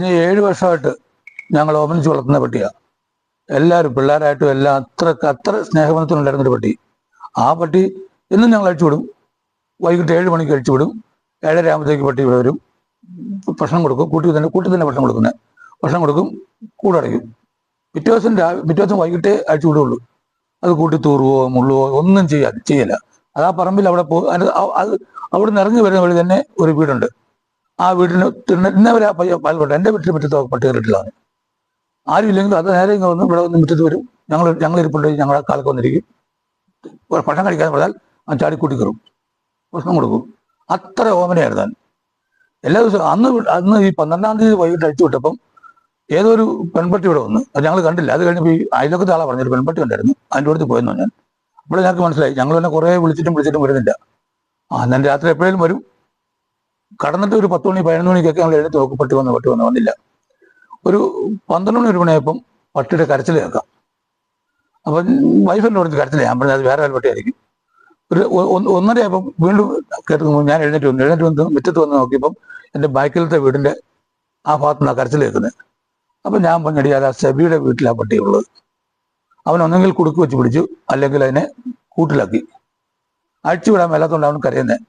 ഇനി ഏഴ് വർഷമായിട്ട് ഞങ്ങൾ ഓമനിച്ച് വളർത്തുന്ന പട്ടിയാണ് എല്ലാവരും പിള്ളേരായിട്ടും എല്ലാം അത്ര അത്ര സ്നേഹബന്ധത്തിലുണ്ടായിരുന്ന ഒരു പട്ടി. ആ പട്ടി എന്നും ഞങ്ങൾ അഴിച്ചു വിടും. വൈകിട്ട് ഏഴ് മണിക്ക് അഴിച്ചു വിടും. ഏഴര ആകുമ്പോഴത്തേക്ക് പട്ടി വരും. ഭക്ഷണം കൊടുക്കും. കൂട്ടി തന്നെ കൂട്ടി തന്നെ ഭക്ഷണം കൊടുക്കുന്നത് ഭക്ഷണം കൊടുക്കും കൂടടയ്ക്കും പിറ്റേ ദിവസം രാവിലെ പിറ്റേ ദിവസം വൈകിട്ടേ അഴിച്ചു വിടുള്ളൂ. അത് കൂട്ടി തൂറുവോ മുള്ളുവോ ഒന്നും ചെയ്യാ ചെയ്യല അത് ആ പറമ്പിൽ അവിടെ പോ അത് അവിടെ നിന്ന് ഇറങ്ങി വരുന്ന വഴി തന്നെ ഒരു വീടുണ്ട്. ആ വീടിന് പയ്യ പാൽക്കോട്ടെ എന്റെ വീട്ടിൽ മുറ്റത്ത് പട്ടി ആരും ഇല്ലെങ്കിലും അത് നേരെ ഇങ്ങനെ വന്ന് ഇവിടെ വന്ന് മുറ്റത്ത് വരും. ഞങ്ങൾ ഞങ്ങൾ ഇരിപ്പുണ്ട് ഞങ്ങളുടെ കാലത്ത് വന്നിരിക്കും. ഭക്ഷണം കഴിക്കാതെ പറഞ്ഞാൽ ആ ചാടിക്കൂട്ടി കയറും. ഭക്ഷണം കൊടുക്കും. അത്ര ഓമനയായിരുന്നു എല്ലാ ദിവസവും അന്ന് അന്ന് ഈ പന്ത്രണ്ടാം തീയതി വൈകിട്ട് അഴിച്ചു വിട്ടപ്പം ഏതോ ഒരു പെൺപട്ടി ഇവിടെ വന്നു അത് ഞങ്ങൾ കണ്ടില്ല. അത് കഴിഞ്ഞപ്പോൾ ഈ അയലൊക്കത്തെ ആളെ പറഞ്ഞൊരു പെൺപട്ടി ഉണ്ടായിരുന്നു. അതിന്റെ അടുത്ത് പോയെന്നു ഞാൻ. അപ്പോൾ ഞങ്ങൾക്ക് മനസ്സിലായി. ഞങ്ങൾ തന്നെ കുറേ വിളിച്ചിട്ടും വിളിച്ചിട്ടും വരുന്നില്ല. ആ എന്നാൽ രാത്രി എപ്പോഴേലും വരും. കടന്നിട്ട് ഒരു പത്ത് മണി പതിനൊന്ന് മണിക്കൊക്കെ നമ്മൾ എഴുതി നോക്കും പട്ടി വന്ന് പട്ടി വന്ന് വന്നില്ല. ഒരു പന്ത്രണ്ട് മണി ഒരു മണിയായപ്പം പട്ടിയുടെ കരച്ചിൽ കേൾക്കാം. അപ്പം വൈഫിന്റെ അടുത്ത് കരച്ചില്ല ഞാൻ പറഞ്ഞത് അത് വേറെ ഒരു പട്ടിയായിരിക്കും. ഒരു ഒന്നരയായപ്പം വീണ്ടും കേട്ടു ഞാൻ എഴുന്നേറ്റ് വന്നു. എഴുന്നേറ്റ് വന്ന് മുറ്റത്ത് വന്ന് നോക്കിയപ്പം എന്റെ ബാക്കിലത്തെ വീടിന്റെ ആ ഭാഗത്തു നിന്നാണ് കരച്ചിൽ കേൾക്കുന്നത്. അപ്പം ഞാൻ പറഞ്ഞടി അത് ആ സെബിയുടെ വീട്ടിലാണ് പട്ടിയുള്ളത്. അവൻ ഒന്നെങ്കിൽ കുടുക്ക് വെച്ച് പിടിച്ചു അല്ലെങ്കിൽ അതിനെ കൂട്ടിലാക്കി. അഴിച്ചു വിടാൻ മേലാത്തതുകൊണ്ട് അവൻ കരയുന്നത്.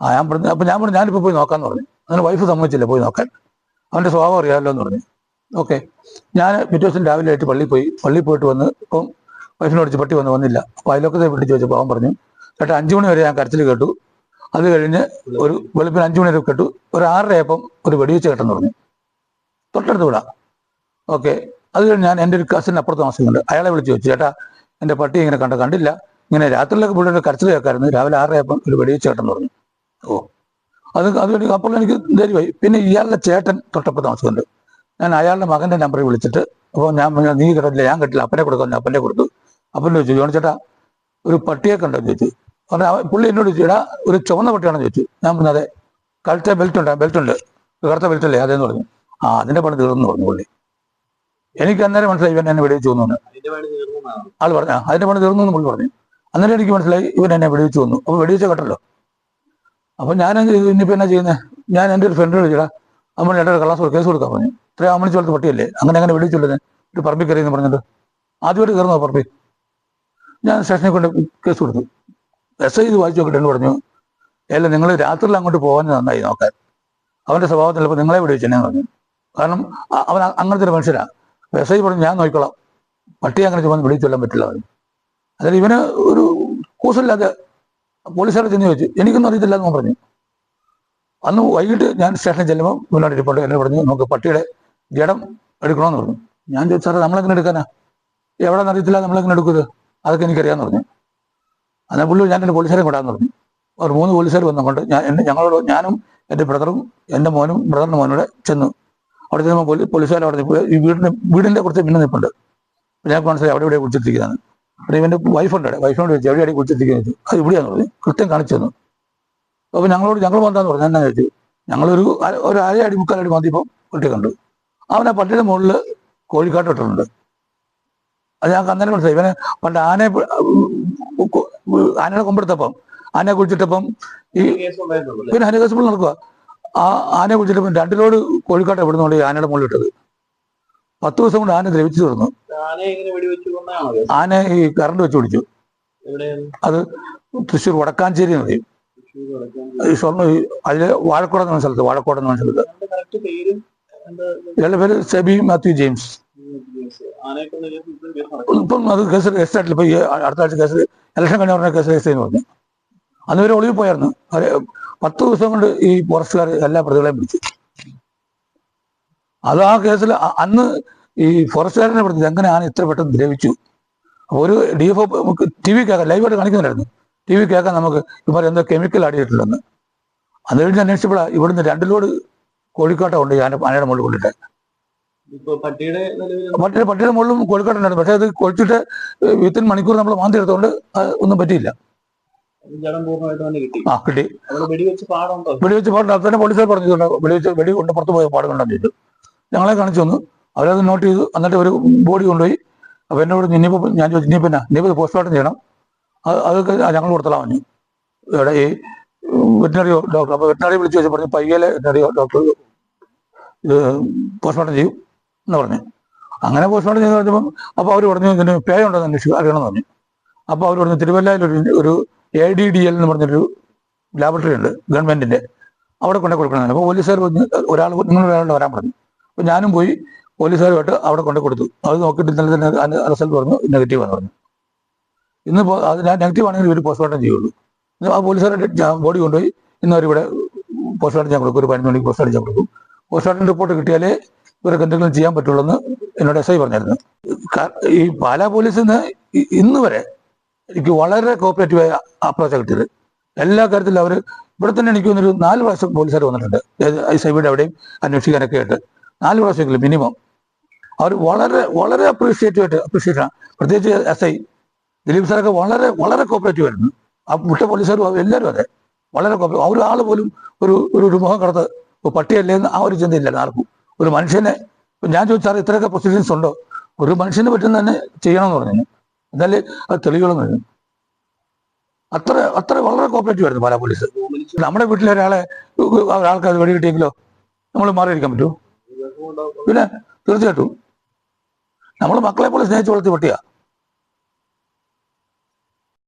ആ ഞാൻ പറഞ്ഞു അപ്പം ഞാൻ പറഞ്ഞു ഞാനിപ്പോൾ പോയി നോക്കാന്ന് പറഞ്ഞു. അങ്ങനെ വൈഫ് സമ്മതിച്ചില്ല പോയി നോക്കാൻ. അവന്റെ സ്വഭാവം അറിയാമല്ലോ എന്ന് പറഞ്ഞു. ഓക്കെ ഞാൻ പിറ്റേ ദിവസം രാവിലെ ആയിട്ട് പള്ളിയിൽ പോയി. പള്ളി പോയിട്ട് വന്ന് ഇപ്പം വൈഫിനോട് പട്ടി വന്ന് വന്നില്ല. അപ്പോൾ അതിലൊക്കെ വീട്ടിൽ ചോദിച്ചപ്പോൾ അവൻ പറഞ്ഞു ചേട്ടാ അഞ്ചു മണി വരെ ഞാൻ കരച്ചിൽ കേട്ടു. അത് കഴിഞ്ഞ് ഒരു വെളുപ്പിന് അഞ്ചു മണി വരെ കേട്ടു. ഒരു ആറരയപ്പം ഒരു വെടിവെച്ച് കേട്ടെന്ന് പറഞ്ഞു. തൊട്ടടുത്ത് വിടാം. ഓക്കെ അത് കഴിഞ്ഞ് ഞാൻ എന്റെ ഒരു കസിൻ അപ്പുറത്ത് താമസിക്കുന്നുണ്ട്. അയാളെ വിളിച്ച് ചോദിച്ചു ചേട്ടാ എന്റെ പട്ടി ഇങ്ങനെ കണ്ട കണ്ടില്ല. ഇങ്ങനെ രാത്രിയിലൊക്കെ പുള്ളിയുടെ കരച്ചിൽ കേൾക്കായിരുന്നു. രാവിലെ ആറരയപ്പം ഒരു വെടിവെച്ച് കേട്ടെന്ന് പറഞ്ഞു. ഓ. അത് അത് അപ്പോൾ എനിക്ക് ധൈര്യമായി പിന്നെ ഇയാളുടെ ചേട്ടൻ തൊട്ടപ്പുറത്ത് താമസിക്കുന്നുണ്ട്. ഞാൻ അയാളുടെ മകന്റെ നമ്പറിൽ വിളിച്ചിട്ട് അപ്പോൾ ഞാൻ നീ കിട്ടില്ല ഞാൻ കിട്ടില്ല അപ്പനെ കൊടുക്കാൻ അപ്പന്റെ കൊടുത്തു. അപ്പനെ ചോദിച്ചു ജോണി ചേട്ടാ ഒരു പട്ടിയെ കണ്ടോ ചോദിച്ചു. പറഞ്ഞാൽ പുള്ളി എന്നോട് എടാ ഒരു ചുവന്ന പട്ടിയാണെന്ന് ചോദിച്ചു. ഞാൻ പറഞ്ഞു അതെ കഴുത്തെ ബെൽറ്റ് ഉണ്ട് ബെൽറ്റ് ഉണ്ട്. കറുത്ത ബെൽറ്റ് അല്ലേ അതെന്ന് പറഞ്ഞു. ആ അതിന്റെ പണി തീർന്നു പറഞ്ഞു പുള്ളി. എനിക്ക് അന്നേരം മനസ്സിലായി ഇവൻ എന്നെ വെടിവെച്ച് വന്നു തീർന്നതാണ് ആൾ പറഞ്ഞു അതിന്റെ അതിന്റെ പണി തീർന്നു എന്ന് പുള്ളി പറഞ്ഞു. അന്നേരം എനിക്ക് മനസ്സിലായി ഇവൻ എന്നെ വെടിവെച്ച് വന്നു അപ്പൊ വെടിവെച്ച കേട്ടല്ലോ. അപ്പൊ ഞാൻ ഇനിയിപ്പോ എന്നാ ചെയ്യുന്നത് ഞാൻ എന്റെ ഒരു ഫ്രണ്ട് വിളിച്ചടാ. അമ്മ എന്റെ ഒരു കള്ളാസ് കേസ് കൊടുക്കാൻ പറഞ്ഞു. ഇത്രയും അമ്മ വളർത്ത പട്ടിയല്ലേ? അങ്ങനെ അങ്ങനെ വിളിച്ചുള്ളത് ഒരു പറമ്പിൽ കയറി എന്ന് പറഞ്ഞിട്ട്. ആദ്യമായിട്ട് കയറുന്നു പറമ്പിൽ? ഞാൻ സ്റ്റേഷനിൽ കൊണ്ട് കേസ് കൊടുത്തു. എസ് ഐ ഇത് വായിച്ചു നോക്കിയിട്ട് പറഞ്ഞു അല്ല നിങ്ങൾ രാത്രിയിൽ അങ്ങോട്ട് പോകാൻ നന്നായി നോക്കാൻ. അവന്റെ സ്വഭാവം ചിലപ്പോൾ നിങ്ങളെ വെടിവെച്ചെന്നെ പറഞ്ഞു. കാരണം അവൻ അങ്ങനത്തെ ഒരു മനുഷ്യനാണ് എസ് ഐ പറഞ്ഞു ഞാൻ നോക്കിക്കോളാം. പട്ടിയെ അങ്ങനെ ചുമന്ന് വിളിച്ചൊല്ലാൻ ചൊല്ലാൻ പറ്റില്ല അവൻ അതായത് ഇവന് ഒരു കൂസലില്ലാതെ പോലീസുകാരെ ചെന്ന് ചോദിച്ചു എനിക്കൊന്നും അറിയത്തില്ല എന്ന് പറഞ്ഞു. അന്ന് വൈകിട്ട് ഞാൻ സ്റ്റേഷനിൽ ചെല്ലുമ്പോൾ മുന്നോട്ട് ഇരിപ്പോട്ട് എന്നെ പറഞ്ഞു നമുക്ക് പട്ടിയുടെ ജഡം എടുക്കണമെന്ന് പറഞ്ഞു. ഞാൻ ചോദിച്ചു സാറേ നമ്മളെങ്ങനെ എടുക്കാനാ? എവിടെ അറിയത്തില്ല നമ്മളെങ്ങനെ എടുക്കുന്നത് അതൊക്കെ എനിക്കറിയാമെന്ന് പറഞ്ഞു. അന്നേ പുള്ളി ഞാൻ എന്റെ പോലീസുകാരെ കൊണ്ടാന്ന് പറഞ്ഞു. അവർ മൂന്ന് പോലീസുകാർ വന്നുകൊണ്ട് ഞാൻ എന്റെ ഞങ്ങളോട് ഞാനും എന്റെ ബ്രദറും എന്റെ മോനും ബ്രദറിന്റെ മോനോടെ ചെന്നു. അവിടെ ചെന്നപ്പോൾ പോലീസുകാരെ പോലീസുകാർ അവിടെ ഈ വീടിന്റെ വീടിന്റെ കുറച്ച് മിന്നിപ്പുണ്ട് ഞാൻ മനസ്സിലായി അവിടെ ഇവിടെ കുളിച്ചിരിക്കുന്നതാണ് അപ്പോൾ ഇവന്റെ വൈഫുണ്ട് അവിടെ വൈഫിനോട് ചോദിച്ചു എവിടെയാണ് കുളിച്ചിരിക്കുന്നത് ചോദിച്ചു അത് ഇവിടെയാന്ന് പറഞ്ഞു. കൃത്യം കാണിച്ചു തന്നു. അപ്പോൾ ഞങ്ങളോട് ഞങ്ങൾ വന്നാന്ന് പറഞ്ഞു. എന്നാ ചോദിച്ചു ഞങ്ങളൊരു ഒരു അര അടി മുക്കാലടി മാറ്റിയപ്പോൾ കുട്ടി കണ്ടു. അവൻ ആ പട്ടിയുടെ മുകളിൽ കോഴിക്കാട്ട് ഇട്ടിട്ടുണ്ട്. അത് ഞങ്ങൾക്ക് അന്നേരം മനസ്സിലായി. ഇവനെ പണ്ട് ആനയെ ആനയുടെ കൊമ്പെടുത്തപ്പം ആനയെ കുളിച്ചിട്ടപ്പം ഈ പിന്നെ ഹനികസ്പിൾ നടക്കുക ആ ആനയെ കുളിച്ചിട്ടപ്പം രണ്ടിലോട് കോഴിക്കാട്ട് എവിടെ ഈ ആനയുടെ മുകളിൽ ഇട്ടത്. പത്ത് ദിവസം കൊണ്ട് ആന ദ്രവിച്ചു തീർന്നു ആന ഈ കറണ്ട് വെച്ച് പിടിച്ചു. അത് തൃശ്ശൂർ വടക്കാഞ്ചേരി എന്ന് പറയും. ഈ സ്വർണ ഈ അതിലെ വാഴക്കോട് എന്ന് സ്ഥലത്ത് വാഴക്കോട് എന്ന സ്ഥലത്ത്. ഇയാളുടെ പേര് സെബി മാത്യു ജെയിംസ്. ഇപ്പം അത് കേസ് രജിസ്റ്റർ ഇപ്പൊ ഈ അടുത്ത ആഴ്ച കേസ് ഇലക്ഷൻ കഴിഞ്ഞ പറഞ്ഞ കേസ് രജിസ്റ്റർ ചെയ്യുന്നു പറഞ്ഞു. അന്ന് വരെ ഒളിവിൽ പോയായിരുന്നു. പത്ത് ദിവസം കൊണ്ട് ഈ ഫോറസ്റ്റുകാർ എല്ലാ പ്രതികളെയും പിടിച്ചു. അത് ആ കേസിൽ അന്ന് ഈ ഫോറസ്റ്റുകാരനെ പിടിച്ചത് എങ്ങനെയാണ് ഇത്ര പെട്ടെന്ന് ദ്രവിച്ചു? ഒരു D F O T V കേൾക്കാം ലൈവായിട്ട് കാണിക്കുന്നുണ്ടായിരുന്നു. ടി വി കേൾക്കാൻ നമുക്ക് ഇവർ എന്തോ കെമിക്കൽ ആടിയിട്ടുണ്ടെന്ന് അത് കഴിഞ്ഞ് അന്വേഷിച്ചപ്പോഴാണ് ഇവിടുന്ന് രണ്ട് ലോഡ് കോഴിക്കോട്ട ഉണ്ട് ഞാൻ ആന ആനയുടെ മുകളിൽ കൊണ്ടിട്ട്. പട്ടിയുടെ പട്ടിയുടെ മുകളിലും കോഴിക്കോട്ടുണ്ടായിരുന്നു പക്ഷേ അത് കൊഴിച്ചിട്ട് വിത്തിൻ മണിക്കൂർ നമ്മൾ മാന്തി എടുത്തുകൊണ്ട് ഒന്നും പറ്റിയില്ല. ആ കിട്ടി. വെടിവെച്ച് പാടുണ്ടോ? വെടിവെച്ച് പാടുണ്ട്. അത് തന്നെ പോലീസുകാർ പറഞ്ഞിട്ടുണ്ട്. വെടിവെച്ച് വെടി കൊണ്ട് പുറത്തു പോയ പാടുകൊണ്ടെന്ന് ചോദിച്ചു ഞങ്ങളെ കാണിച്ചു തന്നു. അവരത് നോട്ട് ചെയ്തു. എന്നിട്ട് ഒരു ബോഡി കൊണ്ടുപോയി. അപ്പൊ എന്നോട് ഇനിയിപ്പോൾ ഞാൻ ചോദിച്ചു ഇനിയിപ്പോൾ എന്നാ? ഇനിയിപ്പോൾ പോസ്റ്റ്മോർട്ടം ചെയ്യണം. അത് അതൊക്കെ ഞങ്ങൾ കൊടുത്തലാ പറഞ്ഞു ഇവിടെ ഈ വെറ്റിനറി ഡോക്ടർ അപ്പൊ വെറ്റിനറി വിളിച്ചു വെച്ച് പറഞ്ഞു പയ്യലെ വെറ്റിനറി ഡോക്ടർ ഇത് പോസ്റ്റ്മോർട്ടം ചെയ്യും എന്ന് പറഞ്ഞു. അങ്ങനെ പോസ്റ്റ്മോർട്ടം ചെയ്ത് കഴിഞ്ഞപ്പം അപ്പോൾ അവർ പറഞ്ഞു ഇതിന് പേ ഉണ്ടോ എന്ന് അന്വേഷിക്കുക അറിയണമെന്ന് പറഞ്ഞു. അപ്പോൾ അവർ പറഞ്ഞു തിരുവല്ലയിൽ ഒരു ഒരു എ ഡി ഡി എൽ എന്ന് പറഞ്ഞൊരു ലാബറട്ടറി ഉണ്ട് ഗവൺമെന്റിന്റെ. അവിടെ കൊണ്ടു കൊടുക്കണമെന്ന് അപ്പോൾ പോലീസുകാർ പറഞ്ഞു ഒരാൾ നിങ്ങൾ ഒരാളുടെ വരാൻ പറഞ്ഞു. അപ്പോൾ ഞാനും പോയി പോലീസുകാരുമായിട്ട് അവിടെ കൊണ്ടു കൊടുത്തു. അത് നോക്കിയിട്ട് ഇന്നലെ തന്നെ റിസൾട്ട് പറഞ്ഞു നെഗറ്റീവ് എന്ന് പറഞ്ഞു. ഇന്ന് അത് നെഗറ്റീവ് ആണെങ്കിൽ ഇവർ പോസ്റ്റ്മോർട്ടം ചെയ്യുള്ളൂ. ആ പോലീസുകാരുടെ ബോഡി കൊണ്ടുപോയി ഇന്ന് അവരിവിടെ പോസ്റ്റ്മോർട്ടം ഞാൻ കൊടുക്കും ഒരു പതിനൊന്ന് മണിക്ക് പോസ്റ്റ്മോർട്ടം ചെയ്യാൻ കൊടുക്കും. പോസ്റ്റ്മോർട്ടം റിപ്പോർട്ട് കിട്ടിയാലേ ഇവർക്ക് എന്തെങ്കിലും ചെയ്യാൻ പറ്റുള്ളൂ എന്ന് എന്നോട് എസ് ഐ പറഞ്ഞായിരുന്നു. ഈ പാലാ പോലീസിൽ നിന്ന് ഇന്ന് വരെ എനിക്ക് വളരെ കോപ്പറേറ്റീവായ അപ്രോച്ചാണ് കിട്ടിയത്. എല്ലാ കാര്യത്തിലും അവർ ഇവിടെ തന്നെ എനിക്ക് തോന്നുന്നൊരു നാല് പ്രാവശ്യം പോലീസുകാർ വന്നിട്ടുണ്ട്. ഐ സൈബിയുടെ അവിടെയും അന്വേഷിക്കാനൊക്കെ ആയിട്ട്. നാല് പ്രാവശ്യമെങ്കിലും മിനിമം അവർ വളരെ വളരെ അപ്രീഷിയേറ്റീവ് ആയിട്ട് അപ്രീഷിയേറ്റ് ആണ്. പ്രത്യേകിച്ച് എസ് ഐ ദിലീപ് സാറൊക്കെ വളരെ വളരെ കോപ്പറേറ്റീവ് ആയിരുന്നു. ആ മുട്ട പോലീസുകാരും എല്ലാവരും അതെ. വളരെ കോപ്പറേറ്റീവ് ഒരാൾ ഒരു പോലും ഒരു ഒരു ഒരു മുഖം കടത്ത് പട്ടിയല്ലേ എന്ന് ആ ഒരു ചിന്തയില്ലായിരുന്നു ആർക്കും. ഒരു മനുഷ്യനെ ഞാൻ ചോദിച്ചാൽ ഇത്രയൊക്കെ പ്രൊസീജിയൻസ് ഉണ്ടോ? ഒരു മനുഷ്യന് പറ്റുന്ന തന്നെ ചെയ്യണമെന്ന് പറഞ്ഞു എന്നാലേ അത് തെളിവുകളെന്ന് പറഞ്ഞു അത്ര അത്ര വളരെ കോപ്പറേറ്റീവ് ആയിരുന്നു പാലാ പോലീസ്. നമ്മുടെ വീട്ടിലെ ഒരാളെ ഒരാൾക്ക് വെടി കിട്ടിയെങ്കിലോ നമ്മൾ മാറിയിരിക്കാൻ പറ്റുമോ. പിന്നെ തീർച്ചയായിട്ടും. നമ്മൾ മക്കളെ പോലെ സ്നേഹിച്ച് വളർത്തി പട്ടിയാ.